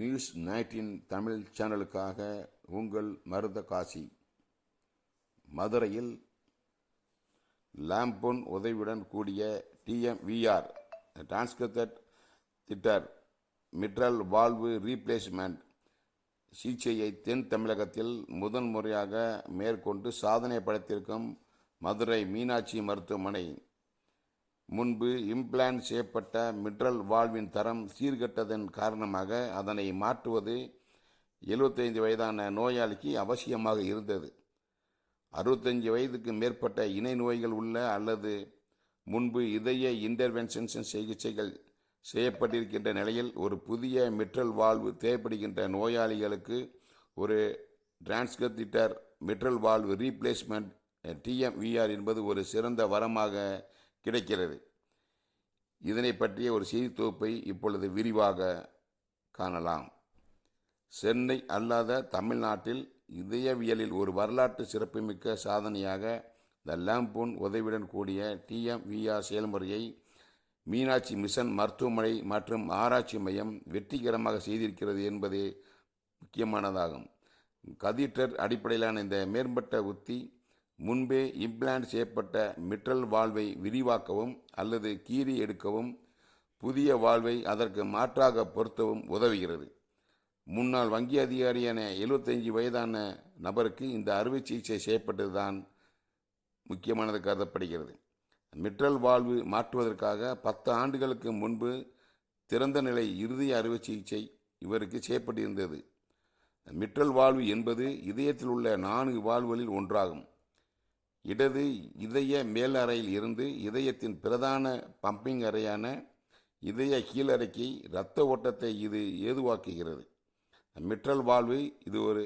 News nineteen Tamil சேனலுக்காக உங்கள் மருத காசி. மதுரையில் லாம்பொன் உதவியுடன் கூடிய டிஎம்விஆர் டிரான்ஸ்கிரிப்டட் திட்டர் மிட்ரல் வால்வு ரீப்ளேஸ்மெண்ட் சிகிச்சையை தென் தமிழகத்தில் முதன்முறையாக மேற்கொண்டு சாதனை படைத்திருக்கும் மதுரை மீனாட்சி மருத்துவமனை. முன்பு இம்ப்ளான்ட் செய்யப்பட்ட மிட்ரல் வால்வின் தரம் சீர்கெட்டதன் காரணமாக அதனை மாற்றுவது 75 வயதான நோயாளிக்கு அவசியமாக இருந்தது. அறுபத்தஞ்சு வயதுக்கு மேற்பட்ட இணை நோய்கள் உள்ள அல்லது முன்பு இதய இன்டர்வென்ஷன் சிகிச்சைகள் செய்யப்பட்டிருக்கின்ற நிலையில் ஒரு புதிய மிட்ரல் வால்வு தேவைப்படுகின்ற நோயாளிகளுக்கு ஒரு டிரான்ஸ்கத்திட்டர் மிட்ரல் வால்வு ரீப்ளேஸ்மெண்ட் டிஎம்விஆர் என்பது ஒரு சிறந்த வரமாக கிடைக்கிறது. இதனை பற்றிய ஒரு செய்தி தொகுப்பை இப்பொழுது விரிவாக காணலாம். சென்னை அல்லாத தமிழ்நாட்டில் இதயவியலில் ஒரு வரலாற்று சிறப்புமிக்க சாதனையாக த லேம்பூன் உதவியுடன் கூடிய டிஎம்விஆர் செயல்முறையை மீனாட்சி மிஷன் மருத்துவமனை மற்றும் ஆராய்ச்சி மையம் வெற்றிகரமாக செய்திருக்கிறது என்பதே முக்கியமானதாகும். கதீட்டர் அடிப்படையிலான இந்த மேம்பட்ட உத்தி முன்பே இம்ப்ளான்ட் செய்யப்பட்ட மிட்ரல் வால்வை விரிவாக்கவும் அல்லது கீறி எடுக்கவும் புதிய வால்வை அதற்கு மாற்றாக பொருத்தவும் உதவுகிறது. முன்னாள் வங்கி அதிகாரியான 75 வயதான நபருக்கு இந்த அறுவை சிகிச்சை செய்யப்பட்டதுதான் முக்கியமானது கருதப்படுகிறது. மிட்ரல் வால்வு மாற்றுவதற்காக பத்து ஆண்டுகளுக்கு முன்பு திறந்த நிலை இறுதி அறுவை சிகிச்சை இவருக்கு செய்யப்பட்டிருந்தது. மிட்ரல் வால்வு என்பது இதயத்தில் உள்ள நான்கு வால்வுகளில் ஒன்றாகும். இடது இதய மேல் அறையில் இருந்து இதயத்தின் பிரதான பம்பிங் அறையான இதய கீழறைக்கு இரத்த ஓட்டத்தை இது ஏதுவாக்குகிறது. மிட்ரல் வாழ்வு இது ஒரு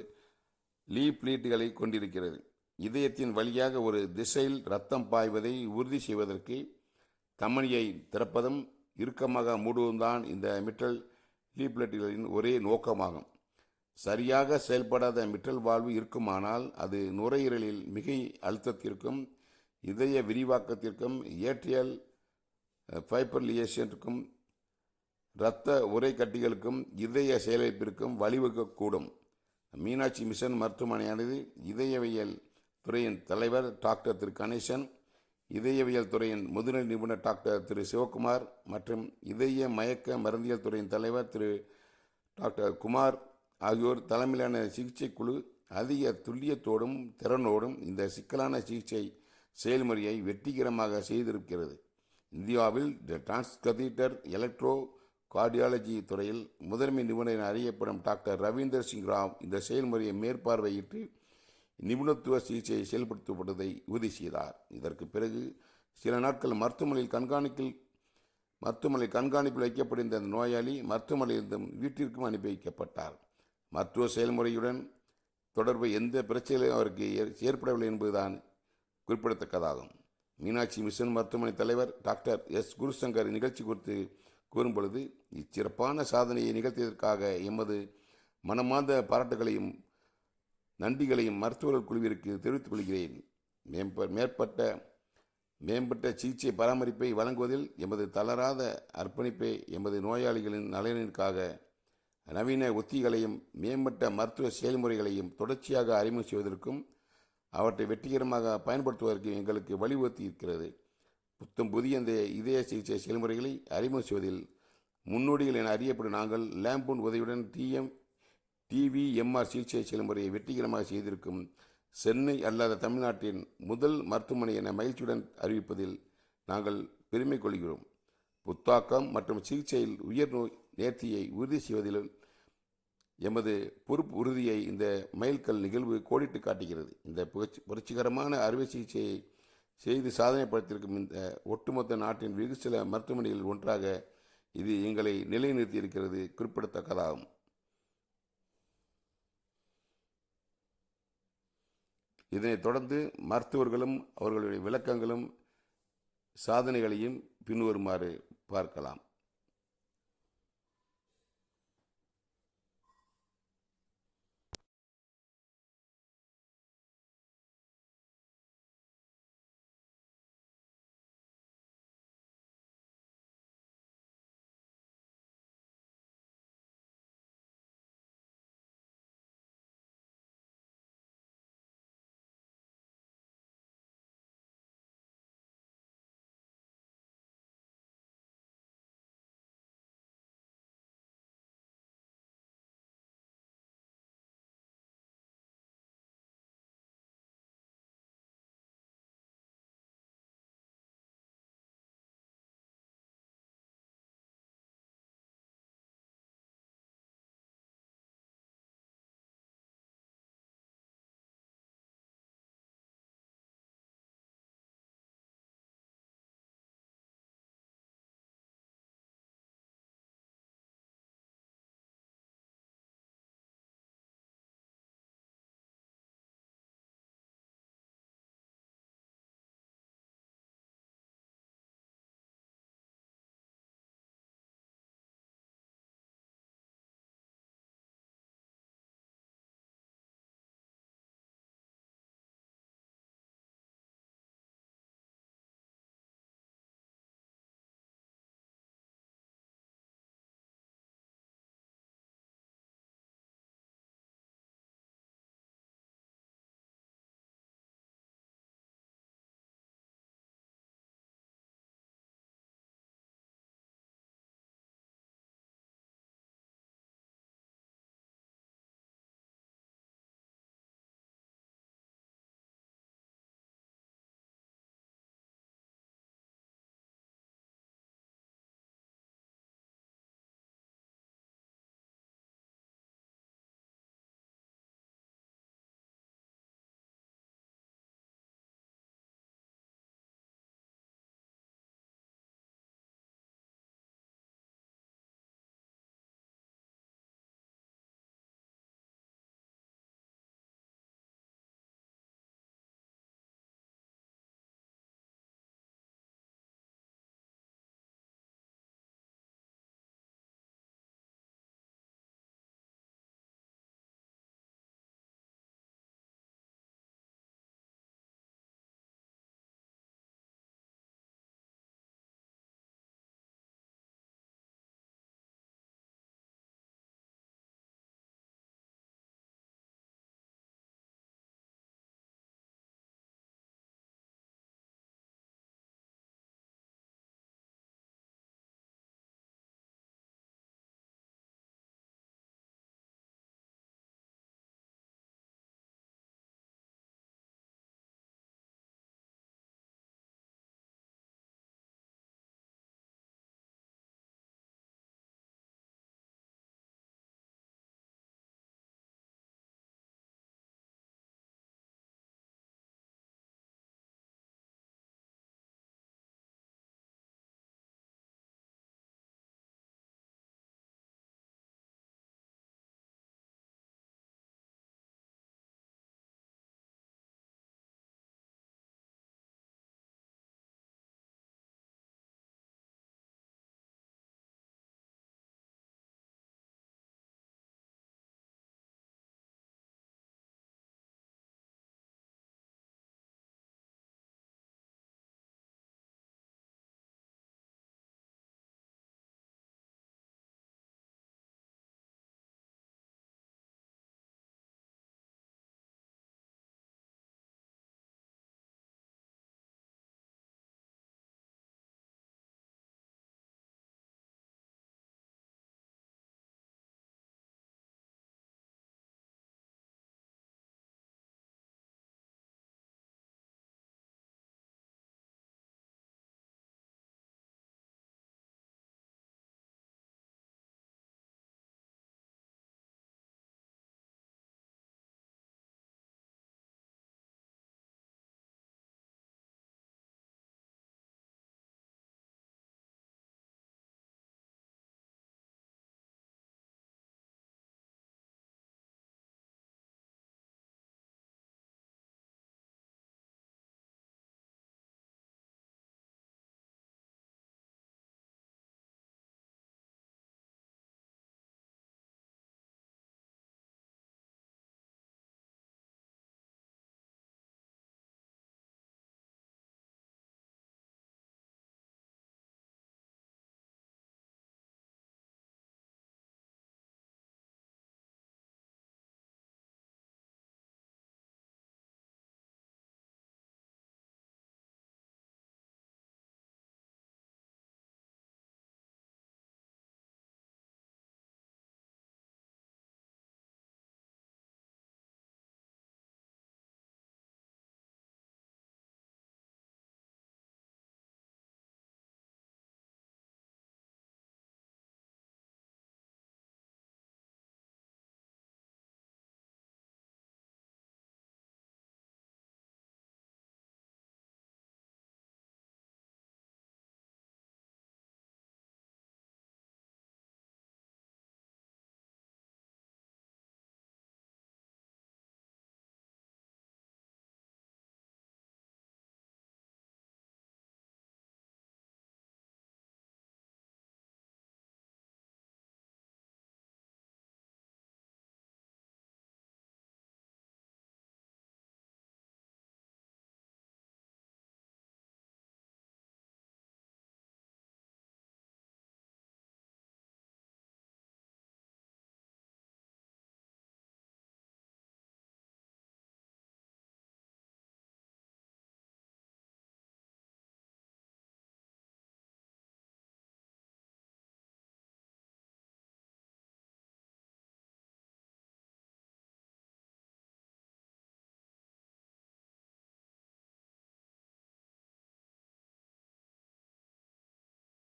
லீப்லீட்டுகளை கொண்டிருக்கிறது. இதயத்தின் வழியாக ஒரு திசையில் ரத்தம் பாய்வதை உறுதி செய்வதற்கு தமனியை திறப்பதும் இறுக்கமாக மூடுவதும் தான் இந்த மிட்ரல் லீப்லெட்டுகளின் ஒரே நோக்கமாகும். சரியாக செயல்படாத மிட்டல் வாழ்வு இருக்குமானால் அது நுரையீரலில் மிகை அழுத்தத்திற்கும் இதய விரிவாக்கத்திற்கும் ஏற்றியல் ஃபைப்பர்லியேஷனுக்கும் இரத்த உரை கட்டிகளுக்கும் இதய செயலிழப்பிற்கும் வழிவகுக்கக்கூடும். மீனாட்சி மிஷன் மருத்துவமனையானது இதயவியல் துறையின் தலைவர் டாக்டர் திரு. கணேசன் இதயவியல் துறையின் முதுநிலை நிபுணர் டாக்டர் திரு. சிவகுமார் மற்றும் இதய மயக்க மருந்தியல் துறையின் தலைவர் திரு. டாக்டர் குமார் ஆகியோர் தலைமையிலான சிகிச்சை குழு அதிக துல்லியத்தோடும் திறனோடும் இந்த சிக்கலான சிகிச்சை செயல்முறையை வெற்றிகரமாக செய்திருக்கிறது. இந்தியாவில் டிரான்ஸ்கதீட்டர் எலக்ட்ரோ கார்டியாலஜி துறையில் முதன்மை நிபுணர் என அறியப்படும் டாக்டர் ரவீந்தர் சிங் ராவ் இந்த செயல்முறையை மேற்பார்வையிட்டு நிபுணத்துவ சிகிச்சை செயல்படுத்தப்பட்டதை உறுதி செய்தார். இதற்கு பிறகு சில நாட்கள் மருத்துவமனையில் கண்காணிப்பில் மருத்துவமனை கண்காணிப்பில் வைக்கப்பட்டிருந்த அந்த நோயாளி மருத்துவமனையிலிருந்தும் வீட்டிற்கும் அனுப்பி வைக்கப்பட்டார். மருத்துவ செயல்முறையுடன் தொடர்பு எந்த பிரச்சனையும் அவருக்கு ஏற்- ஏற்படவில்லை என்பதுதான் குறிப்பிடத்தக்கதாகும். மீனாட்சி மிஷன் மருத்துவமனை தலைவர் டாக்டர் எஸ். குருசங்கர் நிகழ்ச்சி குறித்து கூறும்பொழுது இச்சிறப்பான சாதனையை நிகழ்த்தியதற்காக எமது மனமார்ந்த பாராட்டுகளையும் நன்றிகளையும் மருத்துவர்கள் குழுவிற்கு தெரிவித்துக் கொள்கிறேன். மேம்ப மேற்பட்ட மேம்பட்ட சிகிச்சை பராமரிப்பை வழங்குவதில் எமது தளராத அர்ப்பணிப்பை எமது நோயாளிகளின் நலனிற்காக நவீன உத்திகளையும் மேம்பட்ட மருத்துவ செயல்முறைகளையும் தொடர்ச்சியாக அறிமுகம் செய்வதற்கும் அவற்றை வெற்றிகரமாக பயன்படுத்துவதற்கு எங்களுக்கு வலியுறுத்தி இருக்கிறது. புத்தம் புதிய இந்த இதய சிகிச்சை செயல்முறைகளை அறிமுகம் செய்வதில் முன்னோடிகள் என அறியப்படும் நாங்கள் லேம்பூன் உதவியுடன் டிஎம் டிவிஎம்ஆர் சிகிச்சை செயல்முறையை வெற்றிகரமாக செய்திருக்கும் சென்னை அல்லாத தமிழ்நாட்டின் முதல் மருத்துவமனை என மகிழ்ச்சியுடன் அறிவிப்பதில் நாங்கள் பெருமை கொள்கிறோம். புத்தாக்கம் மற்றும் சிகிச்சையில் உயர் நோய் நேர்த்தியை உறுதி செய்வதிலும் எமது பொறுப்பு உறுதியை இந்த மைல்கல் நிகழ்வு கோடிட்டு காட்டுகிறது. இந்த புரட்சி புரட்சிகரமான அறுவை சிகிச்சையை செய்து சாதனை படுத்தியிருக்கும் இந்த ஒட்டுமொத்த நாட்டின் வெகு சில மருத்துவமனைகளில் ஒன்றாக இது எங்களை நிலைநிறுத்தியிருக்கிறது குறிப்பிடத்தக்கதாகும். இதனைத் தொடர்ந்து மருத்துவர்களும் அவர்களுடைய விளக்கங்களும் சாதனைகளையும் பின்வருமாறு பார்க்கலாம்.